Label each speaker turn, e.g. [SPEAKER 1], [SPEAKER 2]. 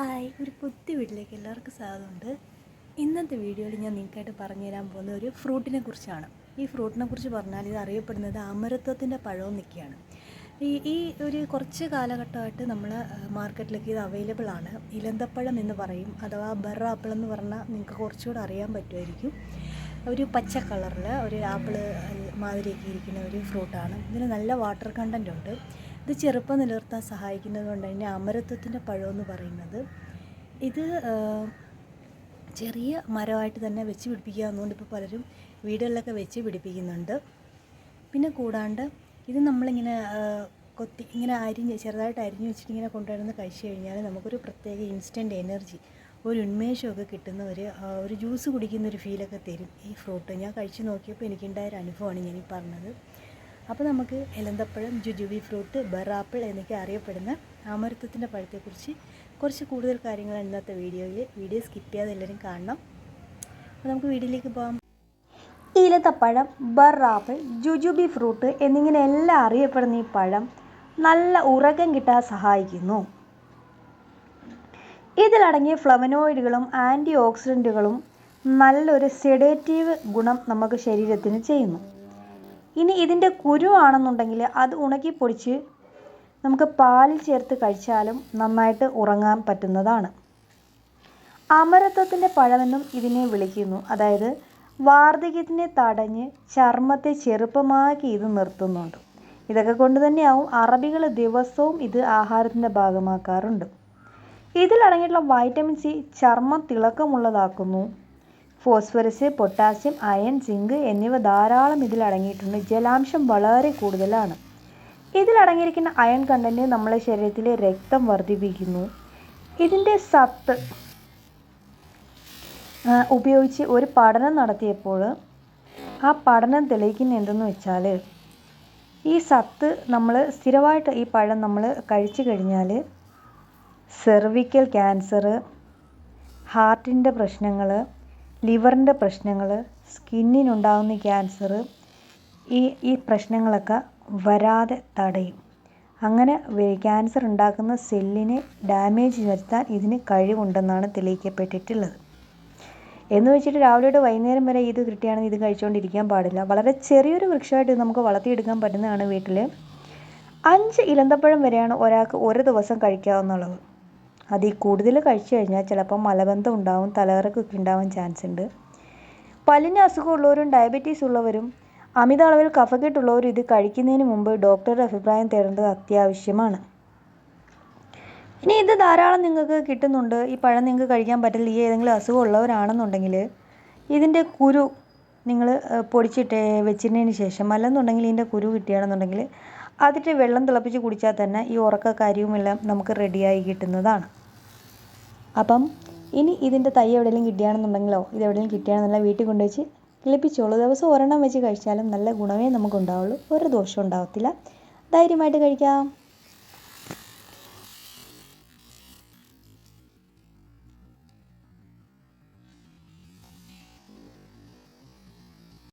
[SPEAKER 1] Hi ഒരു പുതിയ വീട്ടിലേക്ക് എല്ലാവർക്കും സ്വാഗതമുണ്ട്. ഇന്നത്തെ വീഡിയോയിൽ ഞാൻ നിങ്ങൾക്കായിട്ട് പറഞ്ഞു തരാൻ പോകുന്ന ഒരു ഫ്രൂട്ടിനെ കുറിച്ചാണ്. ഈ ഫ്രൂട്ടിനെ കുറിച്ച് പറഞ്ഞാൽ ഇത് അറിയപ്പെടുന്നത് അമരത്വത്തിന്റെ പഴം നിൽക്കുകയാണ് ഈ ഈ ഒരു കുറച്ച് കാലഘട്ടമായിട്ട് നമ്മൾ മാർക്കറ്റിലേക്ക് ഇത് അവൈലബിൾ ആണ്. ഇലന്തപ്പഴം എന്ന് പറയും അഥവാ ബെറ ആപ്പിൾ എന്ന് പറഞ്ഞാൽ നിങ്ങൾക്ക് കുറച്ചുകൂടെ അറിയാൻ പറ്റുമായിരിക്കും. ഒരു പച്ച കളറിൽ ഒരു ആപ്പിൾ മാതിരിയൊക്കെ ഇരിക്കുന്ന ഒരു ഫ്രൂട്ടാണ്. ഇതിന് നല്ല വാട്ടർ കണ്ടന്റ് ഉണ്ട്. ഇത് ചെറുപ്പം നിലനിർത്താൻ സഹായിക്കുന്നത് കൊണ്ട് തന്നെ അമരത്വത്തിന്റെ പഴമെന്ന് പറയുന്നത്. ഇത് ചെറിയ മരമായിട്ട് തന്നെ വെച്ച് പിടിപ്പിക്കുക എന്നുകൊണ്ട് ഇപ്പോൾ പലരും വീടുകളിലൊക്കെ വെച്ച് പിടിപ്പിക്കുന്നുണ്ട്. പിന്നെ കൂടാണ്ട് ഇത് നമ്മളിങ്ങനെ കൊത്തി ഇങ്ങനെ അരിഞ്ഞ് ചെറുതായിട്ട് അരിഞ്ഞ് വെച്ചിട്ട് ഇങ്ങനെ കൊണ്ടുവരുന്ന കഴിച്ചു കഴിഞ്ഞാൽ നമുക്കൊരു പ്രത്യേക ഇൻസ്റ്റന്റ് എനർജി ഒരു ഉന്മേഷമൊക്കെ കിട്ടുന്ന ഒരു ഒരു ജ്യൂസ് കുടിക്കുന്ന ഒരു ഫീലൊക്കെ തരും ഈ ഫ്രൂട്ട്. ഞാൻ കഴിച്ചു നോക്കിയപ്പോൾ എനിക്കുണ്ടായ ഒരു അനുഭവമാണ് ഞാൻ ഈ പറഞ്ഞത്. അപ്പോൾ നമുക്ക് എലന്തപ്പഴം ജുജുബി ഫ്രൂട്ട് ബറാപ്പിൾ എന്നൊക്കെ അറിയപ്പെടുന്ന അമരത്വത്തിന്റെ പഴത്തെക്കുറിച്ച് കുറച്ച് കൂടുതൽ കാര്യങ്ങൾ ഇന്നത്തെ വീഡിയോയിൽ വീഡിയോ സ്കിപ്പ് ചെയ്യാതെ എല്ലാവരും കാണണം. അപ്പോൾ നമുക്ക് വീഡിയോയിലേക്ക് പോകാം
[SPEAKER 2] ഈലത്തപ്പഴം ബറാപ്പിൾ ജുജുബി ഫ്രൂട്ട് എന്നിങ്ങനെ എല്ലാം അറിയപ്പെടുന്ന ഈ പഴം നല്ല ഉറക്കം കിട്ടാൻ സഹായിക്കുന്നു. ഇതിലടങ്ങിയ ഫ്ലവനോയിഡുകളും ആന്റി ഓക്സിഡന്റുകളും നല്ലൊരു സെഡേറ്റീവ് ഗുണം നമുക്ക് ശരീരത്തിന് ചെയ്യുന്നു. ഇനി ഇതിന്റെ കുരു ആണെന്നുണ്ടെങ്കിൽ അത് ഉണക്കി പൊടിച്ച് നമുക്ക് പാലിൽ ചേർത്ത് കഴിച്ചാലും നന്നായിട്ട് ഉറങ്ങാൻ പറ്റുന്നതാണ്. അമരത്വത്തിന്റെ പഴമെന്നും ഇതിനെ വിളിക്കുന്നു. അതായത് വാർദ്ധക്യത്തിനെ തടഞ്ഞ് ചർമ്മത്തെ ചെറുപ്പമാക്കി ഇത് നിർത്തുന്നുണ്ട്. ഇതൊക്കെ കൊണ്ട് തന്നെയാവും അറബികൾ ദിവസവും ഇത് ആഹാരത്തിന്റെ ഭാഗമാക്കാറുണ്ട്. ഇതിലടങ്ങിയിട്ടുള്ള വൈറ്റമിൻ സി ചർമ്മം തിളക്കമുള്ളതാക്കുന്നു ഫോസ്ഫറസ് പൊട്ടാസ്യം അയൺ സിങ്ക് എന്നിവ ധാരാളം ഇതിൽ അടങ്ങിയിട്ടുണ്ട്. ജലാംശം വളരെ കൂടുതലാണ്. ഇതിലടങ്ങിയിരിക്കുന്ന അയൺ കണ്ടന്റ് നമ്മളെ ശരീരത്തിലെ രക്തം വർദ്ധിപ്പിക്കുന്നു. ഇതിന്റെ സത്ത് ഉപയോഗിച്ച് ഒരു പഠനം നടത്തിയപ്പോൾ ആ പഠനം തെളിയിക്കുന്ന എന്തെന്ന് വെച്ചാൽ ഈ സത്ത് നമ്മൾ സ്ഥിരമായിട്ട് ഈ പഴം നമ്മൾ കഴിച്ചു കഴിഞ്ഞാൽ സെർവിക്കൽ ക്യാൻസർ ഹാർട്ടിന്റെ പ്രശ്നങ്ങൾ ലിവറിന്റെ പ്രശ്നങ്ങൾ സ്കിന്നിനുണ്ടാകുന്ന ക്യാൻസർ ഈ ഈ പ്രശ്നങ്ങളൊക്കെ വരാതെ തടയും. അങ്ങനെ ക്യാൻസർ ഉണ്ടാക്കുന്ന സെല്ലിനെ ഡാമേജ് വരുത്താൻ ഇതിന് കഴിവുണ്ടെന്നാണ് തെളിയിക്കപ്പെട്ടിട്ടുള്ളത്. എന്ന് വെച്ചിട്ട് രാവിലെ തൊട്ട് വൈകുന്നേരം വരെ ഇത് കിട്ടിയാണെങ്കിൽ ഇത് കഴിച്ചുകൊണ്ടിരിക്കാൻ പാടില്ല. വളരെ ചെറിയൊരു വൃക്ഷമായിട്ട് നമുക്ക് വളർത്തിയെടുക്കാൻ പറ്റുന്നതാണ് വീട്ടിൽ അഞ്ച് ഇലന്തപ്പഴം വരെയാണ് ഒരാൾക്ക് ഒരു ദിവസം കഴിക്കാവുന്ന അളവ് അതിൽ കൂടുതൽ കഴിച്ചു കഴിഞ്ഞാൽ ചിലപ്പോൾ മലബന്ധം ഉണ്ടാവും തലകറക്കൊക്കെ ഉണ്ടാവാൻ ചാൻസ് ഉണ്ട്. പല്ലിന് അസുഖമുള്ളവരും ഡയബറ്റീസ് ഉള്ളവരും അമിത അളവിൽ കഫക്കെട്ടുള്ളവരും ഇത് കഴിക്കുന്നതിന് മുമ്പ് ഡോക്ടറുടെ അഭിപ്രായം തേടേണ്ടത് അത്യാവശ്യമാണ്. ഇനി ഇത് ധാരാളം നിങ്ങൾക്ക് കിട്ടുന്നുണ്ട്. ഈ പഴം നിങ്ങൾക്ക് കഴിക്കാൻ പറ്റില്ല ഈ ഏതെങ്കിലും അസുഖം ഉള്ളവരാണെന്നുണ്ടെങ്കിൽ ഇതിന്റെ കുരു നിങ്ങൾ പൊടിച്ചിട്ട് വെച്ചിരുന്നതിന് ശേഷം അല്ലെന്നുണ്ടെങ്കിൽ ഇതിന്റെ കുരു കിട്ടുകയാണെന്നുണ്ടെങ്കിൽ അതിട്ട് വെള്ളം തിളപ്പിച്ച് കുടിച്ചാൽ തന്നെ ഈ ഉറക്ക കാര്യവുമെല്ലാം നമുക്ക് റെഡിയായി കിട്ടുന്നതാണ്. അപ്പം ഇനി ഇതിന്റെ തൈ എവിടെയെങ്കിലും കിട്ടുകയാണെന്നുണ്ടെങ്കിലോ ഇത് എവിടെയെങ്കിലും കിട്ടുകയാണെന്നല്ല വീട്ടിൽ കൊണ്ടുവച്ച് കിളിപ്പിച്ചോളൂ ദിവസം ഒരെണ്ണം വെച്ച് കഴിച്ചാലും നല്ല ഗുണമേ നമുക്കുണ്ടാവുള്ളൂ. ഒരു ദോഷവും ഉണ്ടാവത്തില്ല. ധൈര്യമായിട്ട് കഴിക്കാം.